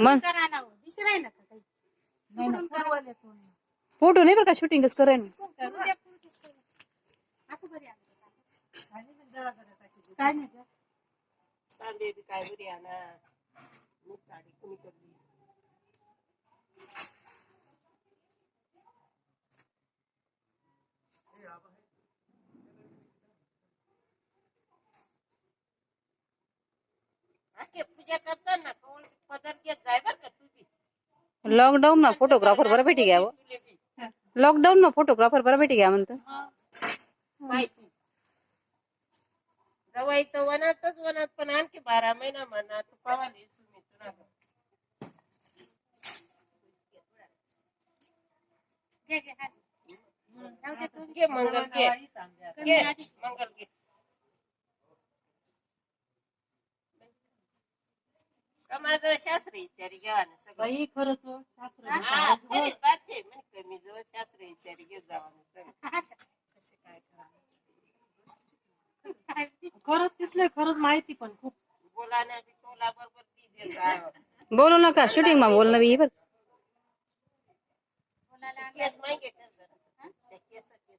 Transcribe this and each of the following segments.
मग हो. राहिलं का काही. फ़ोटो नाही बरं का शूटिंगच करायला करू द्या, करू द्या. आता बरी आहे. काय नाही गं. तांबे बी काय बरी आणा मी साडी कुणी करली आखे पूजा करताना का लॉकडाऊन मा फोटोग्राफर बरं भेटी घ्या हो. बी लॉकडाऊन मा फोटोग्राफर बरं भेटी घ्या म्हणतं माहिती जवाई तर वनातच वनात पण आणखी बारा महिना म्हणा तू पावाली सुमी तुला घे, दे तू. घे मंगल घे आधी. मंगल घे माझं शास्त्र विचारी घ्यावा ना सगळं बाई खरंच हो, शास्त्र हा, खरीच बात आहे. म्हणे कमी जवळ शास्त्र विचारी घेत जावा ना सगळं. कसे काय करावं. काय ती? खरंच दिसलंय खरंच माहिती पण खूप बोलाण्या बी टोला बरोबर ती देत. बोलू नका शूटिंग मा बोलणं बी बरं बोलायला आलं. केस मागे कर जरा. त्या केस- केस.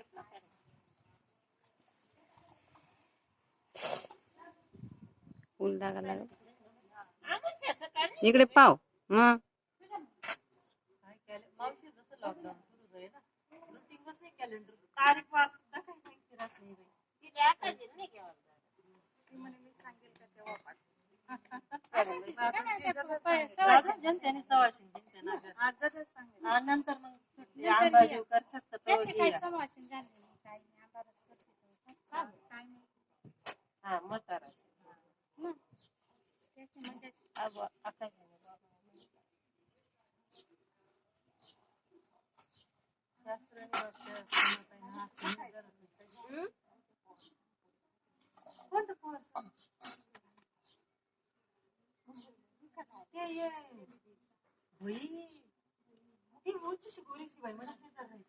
इकडे पाव मग. कॅलेंडर तारीख वार सुद्धा काही माहिती राहत नाही बाई तिला आता दिलं नाही घ्यावं राजा जनतेने सवाशीन जनतेना हा, नंतर मग सुटली आंबा घेऊ कर शकता तो त्याचे काही घे. समावेशन झाले नाही. काही नाही. आम्हाला रस करते तो. काय नाही. हा म्हातारा मग. त्याचे म्हणजे आबा, आता घे ना बाबा. शास्त्राने वाटतं, कोणाला काही नाच नाही करत नाही. हं? कोणतं पोर? ते ये. बाई, ती उंचीशी गोरीशी बाई, मला शेजार बाई.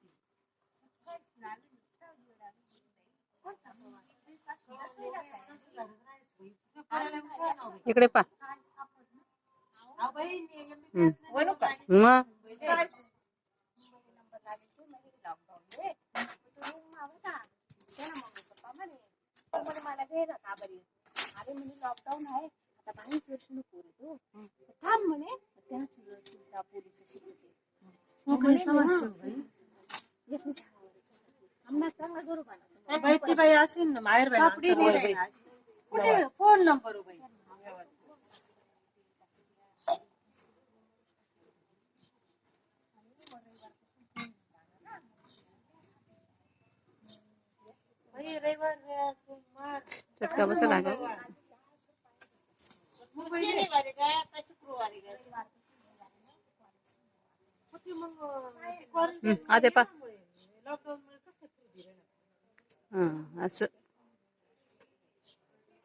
इकडे पा मला अरे म्हणे लॉकडाऊन आहे आता बावीस वर्ष नको रे तू थांब म्हणे त्याच चिंता पोलीस शिकवते बाई. ती असेल ना माहेर. कुठे फ़ोन नंबर बाई. चटका बसा लागेल शनिवारी काय आता शुक्रवारी काय कुठे मग quarantine आते पा. मुळे, lockdown मुळे कसं काय फिरू दिलं ना? हा असं.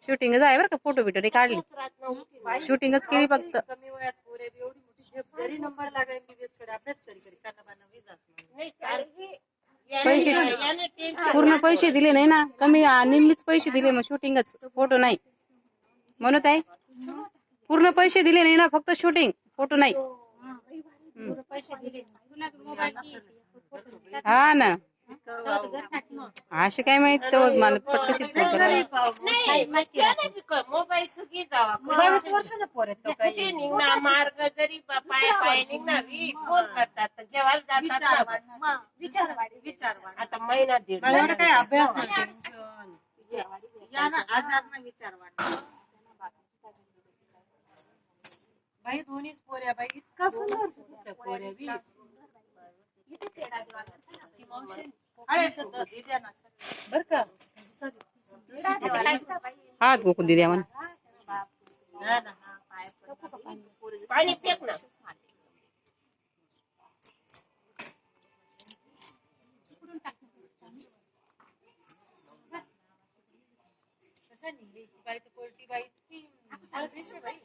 शूटिंगच आहे बरं का फ़ोटो बिटो काढली. रात नव्हती शूटिंगच केली फक्त. कमी वयात पोरे बी एवढी मोठी झेप जरी नंबर लागाय MBBS कडे अभ्यास करी करी काना बाना नाही. नाही कारण पैसे याने- याने टेन्शन पूर्ण पैसे दिले नाही ना. कमी आ, निम्मीच पैसे दिले मग शूटिंगच. फ़ोटो नाही. म्हणत आहे पूर्ण पैसे दिले नाही ना फक्त शूटिंग फ़ोटो नाही पैसे दिले तुला मोबाईल हा ना इतकं वाव. असे काय माहित तेव्हा मला पटकशी घरी पाव. नाही त्याने बी कर, मोबाईल चुकी जावा बावीस वर्षानं पोर आहेत तो काही. कुठे निघणार मार्ग जरी पा- पाय पाय निघणार ही फ़ोन करतात तर जेवायला जातात ना. विचारवाडी विचारवाडी आता महिना दीड बाई, एवढं काही अभ्यास नाही टेन्शन. या ना आजार ना विचारवाडी बाई दोन्हीच पोऱ्या बाई इतका सुंदर दिसल्या पोऱ्या बी दिवस मावशी कोकणातच. बरं का? दिसायला इतकी सुंदर. हात गोकू दे द्या म्हणा. हा ना. पाणी? फेक ना ती बाई तर कोरटी बाई दिसते बाई.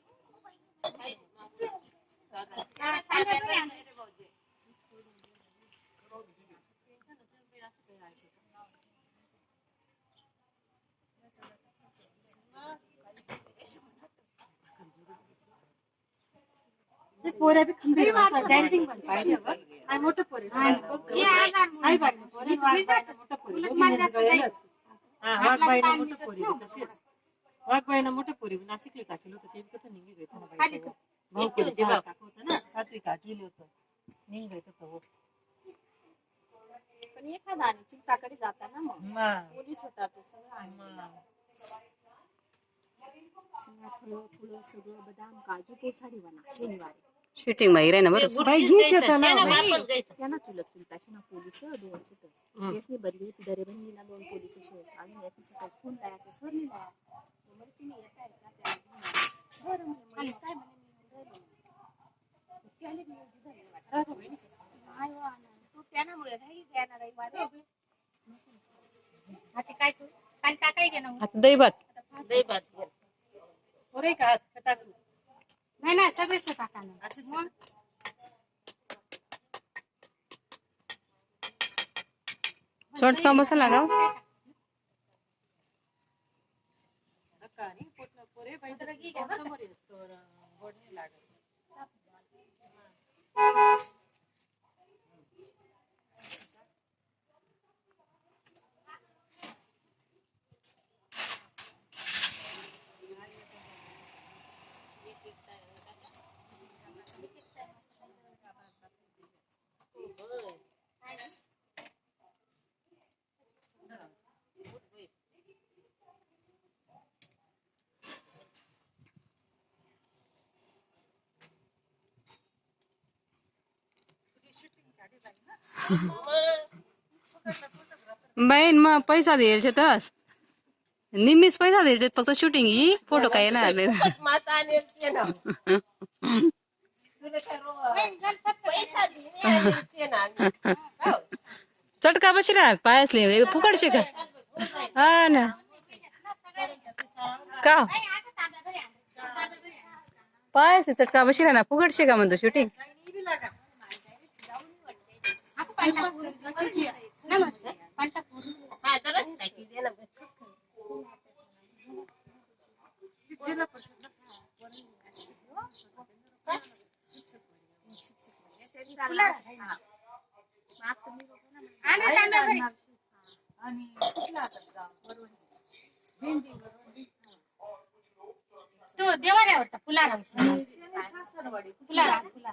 ते पोऱ्या बी खंबीर असतात, dancing पण पाहिजे. आणि मोठं पोरी. आई बाई पोरी, मोठं पोरी. हा, वाघ बाई मोठं पोरी बी तशीच. वाघ बाई मोठं पोरी नाशिकला टाकेल होतं ते कसं निघी गं इथं बाई तेव्हा. भाऊ जेव्हा होतं ना सातवी आठवीला होतं निघ गं इथं तेव्हा. पण एखादा आणि चिंताकडे जाताना मग मग, पोलीस होता तो सगळं आणि सगळं फळं फुलं सगळं बदाम काजू शनिवारी शूटिंग आहे ना बरं बाई घ्यायचं होतं ना. वापस घ्यायचं त्यांना चुलत चुलताशी ना पोलीस दोनशे हं. यासनी बदली होती दरे बहिणीला दोन पोलीस सकाळी फ़ोन लाया ते सर नाही लाया तो म्हणे तुम्ही येताय का त्या बरं म्हणे मग येताय म्हणे आता दही भात. दही भात. घे. का का टाकू नाही नाही सगळेच टाका असं मग? चटका मसाला आणि पोरे नाही लागत बहीण, मग पैसा द्यायचे तस. निम्मीच पैसा द्यायचे फक्त शूटिंग ही फ़ोटो काय येणार नाही. फुकट माता आणि ते ना तुला काय रो- पैसा दे आणि ते ना हो. चटका बशी राहत पायसले फुकटशे का हा ना. का? पायसले, चटका बशी राहा ना फुकटशे का म्हणतो शूटिंग हा जराच टाकी दे ना आणि कुठला भेंडी तो देवाऱ्यावरचा फुलारा. फुलारा. फुलारा.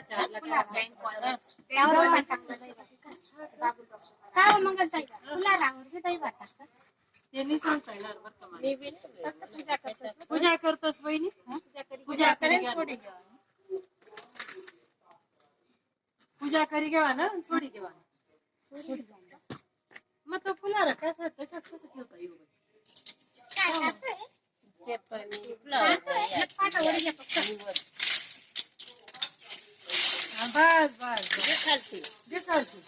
चारला का? त्यावर पण टाकलं. काय हो मंगलताई फुलारावर बी दही भात टाकतात. ते नाही सांगता येणार बरं का मला. मी बी नाही. पूजा करतोस बहिणी पूजा करी सोडी पूजा करी घेवा ना आणि सोडी घेवा मग तो फुलार कशा कशाच कसं ठेवता येऊ बस बस. दे खालची.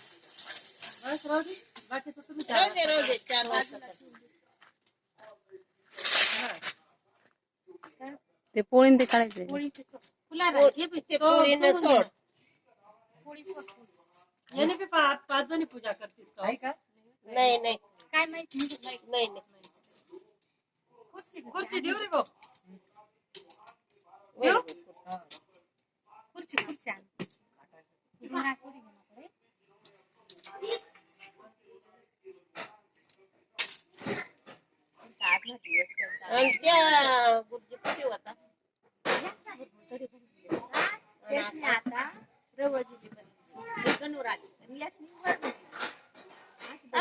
बस राहू दे तुम्ही राहू. दे राहू दे चार वाजता ते पोळीन ते काढायचे तो. फुलारा. ते पोळीनं सोड पोळी सोड. याने बी पा- पाच नहीं पूजा करती का? नाही नाही। काय माहिती? नाही नाही। खुर्ची खुर्ची देऊ रे भाऊ देऊ? खुर्ची खुर्ची आण. गुणा थोडी घेणार रे. आठला दिवस त्यांचा. आणि त्या गुरुजी कुठे होता हेच ना हे तरी पण दिवस. हा, तेच नाही आता रवळ दिली पण. हे गणूर आली. आणि यासनी वर दिली. असं चालूच आहे का पंधरा दिवस? ना हो चालूच आहे ना पुरे होतो. येडा आहे. दोन तीन नावं. शूटिंग वाला शूटिंग घेणीच बाई पुरे लहान पोरी असते पावा. मग आता संदीप का अंतळी दिलं का? वातावरण कसं आहे? पाच जण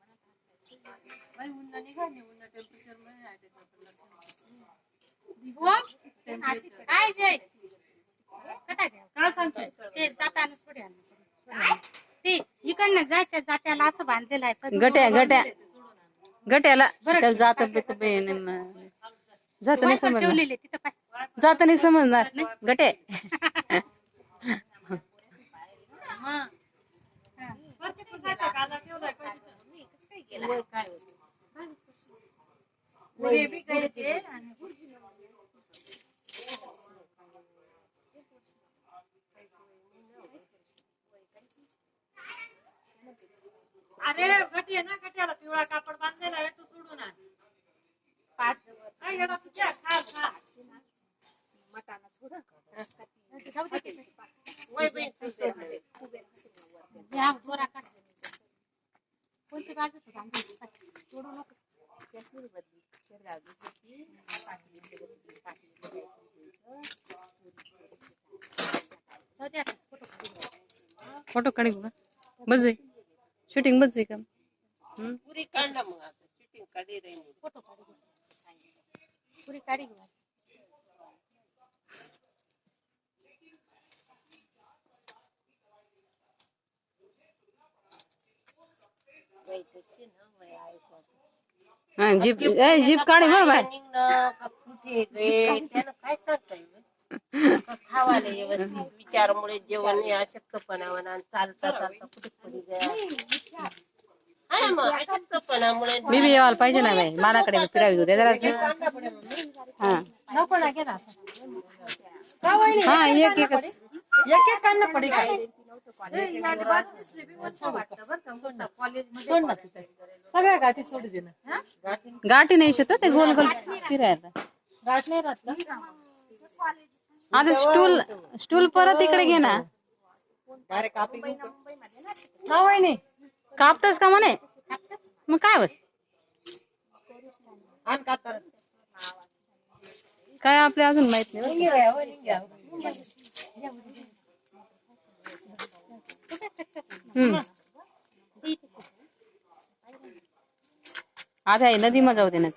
राहतं. बाई उन्हा निघाली उन्हा टेम्परेचर मध्ये आहे त्याचं पण लक्षण नाही. बुवा, नाशिक. काय जय कथा घ्या काय सांगते ते जाताना सोडे आणलं. ते इकडनं जायच्या जात्याला असं बांधलेलं आहे पण गट्या गट्या गट्याला त्याला जात जात नाही समजणार ठेवलेले तिथं पाय जात नाही समजणार गटे मग वरची पुसायचा गाला ठेवलाय पाहिजे तर. वय काय होतं? पुरे बी गायचे आणि अरे गटी आहे ना गट्याला पिवळा कापड बांधलेला आहे तो सोडून आण पाठ जवळ काय येडा तुझ्या खा खा मटाना सोड जाऊ दे ते. वय बहीण तुझं आहे. या जोरा काढ कोणती बाजू तू बांधली? सोडू नको त्यासनी बदली शेरगाव दुसरी पाटली शेरगाव पाटली जाऊ दे आता फ़ोटो काढी बघा बस शूटिंग बस का? हम्म? पुरी मग आता. शूटिंग काढी राहील. फ़ोटो काढू. पुरी काढी हा जीप ए जीप काढी बरं बाहेर. खावाले व्यवस्थित विचारामुळे जेवण हे अशक्तपणावर आणि चालता चालता कुठे पडी गया हा ना मग अशक्तपणामुळे मी बी यायला पाहिजे ना बाई मनाकडे फिरावी होते जरा हा. नको ना हा एक एकच. एक एक काढणं सगळ्या गाठी सोडू दे ना. गाठी नाही शकत ते गोल गोल फिरायला. गाठ नाही राहत आता स्टूल स्टूल परत इकडे घे ना. कापतस का म्हणे? मग काय बस काय आपल्या अजून माहित नाही हम्म. आहे नदी मग जाऊ दे ना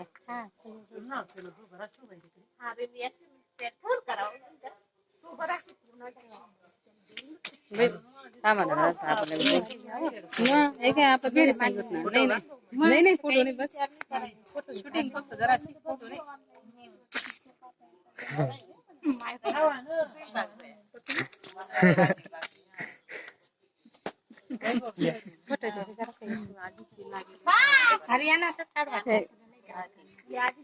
नाही नाही फ़ोटो नाही बस शूटिंग फक्त जराशी फ़ोटो नाही हरियाणातच काढवा हे, या आधी